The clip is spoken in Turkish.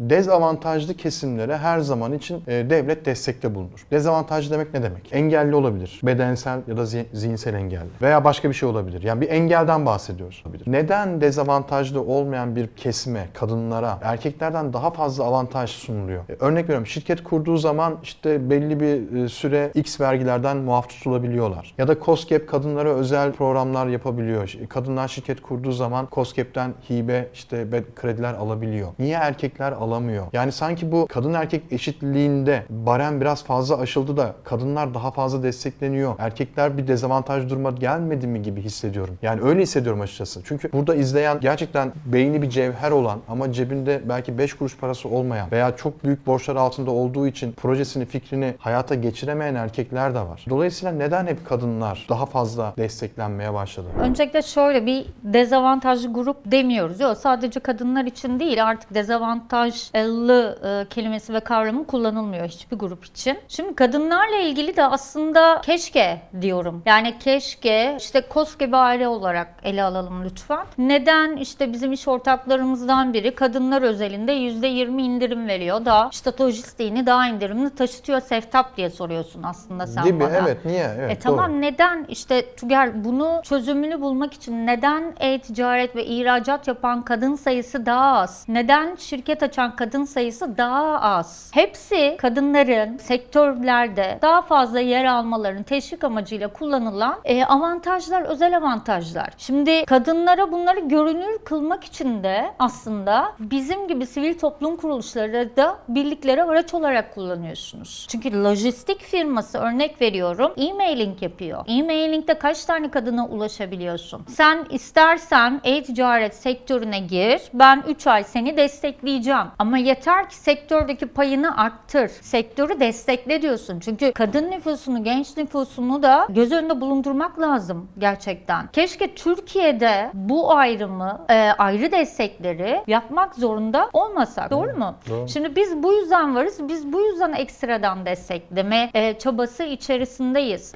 dezavantajlı kesimlere her zaman için e, devlet destekte bulunur. Dezavantajlı demek ne demek? Engelli olabilir. Bedensel ya da zi- zihinsel engelli. Veya başka bir şey olabilir. Yani bir engelden bahsediyoruz. Neden dezavantajlı olmayan bir kesime, kadınlara, erkeklerden daha fazla avantaj sunuluyor? E, Örnek veriyorum şirket kurduğu zaman işte belli bir e, süre X vergilerden muaf tutulabiliyorlar. Ya da COSGAP kadınlara özel programlar yapabiliyor. Kadınlar şirket kurduğu zaman COSGAP'ten hibe işte krediler alabiliyor. Niye erkekler alamıyor? Yani sanki bu kadın erkek eşitliğinde barem biraz fazla aşıldı da kadınlar daha fazla destekleniyor. Erkekler bir dezavantaj duruma gelmedi mi gibi hissediyorum. Yani öyle hissediyorum açıkçası. Çünkü burada izleyen gerçekten beyni bir cevher olan ama cebinde belki 5 kuruş parası olmayan veya çok büyük borçlar altında olduğu için projesini, fikrini hayata geçiremeyen erkekler de var. Dolayısıyla neden hep kadınlar daha fazla desteklenmeye başladı? Öncelikle şöyle bir dezavantajlı grup demiyoruz. Yok sadece kadınlar için değil artık dezavantajlı e, kelimesi ve kavramı kullanılmıyor hiçbir grup için. Şimdi kadınlarla ilgili de aslında keşke diyorum. Yani keşke işte KOS gibi aile olarak ele alalım lütfen. Neden işte bizim iş ortaklarımızdan biri kadınlar özelinde %20 indirim veriyor da işte lojistiğini daha indirimli taşıtıyor Seftap diye soruyorsun aslında sen gibi bana. evet niye? Evet, E tamam doğru. neden işte Tugel bunu çözümünü bulmak için neden e-ticaret ve ihracat yapan kadın sayısı daha az? Neden şirket açan kadın sayısı daha az? Hepsi kadınların sektörlerde daha fazla yer almalarını teşvik amacıyla kullanılan e, avantajlar, özel avantajlar. Şimdi kadınlara bunları görünür kılmak için de aslında bizim gibi sivil toplum kuruluşları da birliklere araç olarak kullanıyorsunuz. Çünkü lojistik firması örnek veriyorum e-mailing yapıyor. E-mailing'de kaç tane kadına ulaşabiliyorsun? Sen istersen e-ticaret sektörüne gir. Ben 3 ay seni destekleyeceğim. Ama yeter ki sektördeki payını arttır. Sektörü destekle diyorsun. Çünkü kadın nüfusunu, genç nüfusunu da göz önünde bulundurmak lazım gerçekten. Keşke Türkiye'de bu ayrımı, e, ayrı destekleri yapmak zorunda olmasak. Doğru mu? Doğru. Şimdi biz bu yüzden varız. Biz bu yüzden ekstradan destekleme e, çabası içerisindeyiz.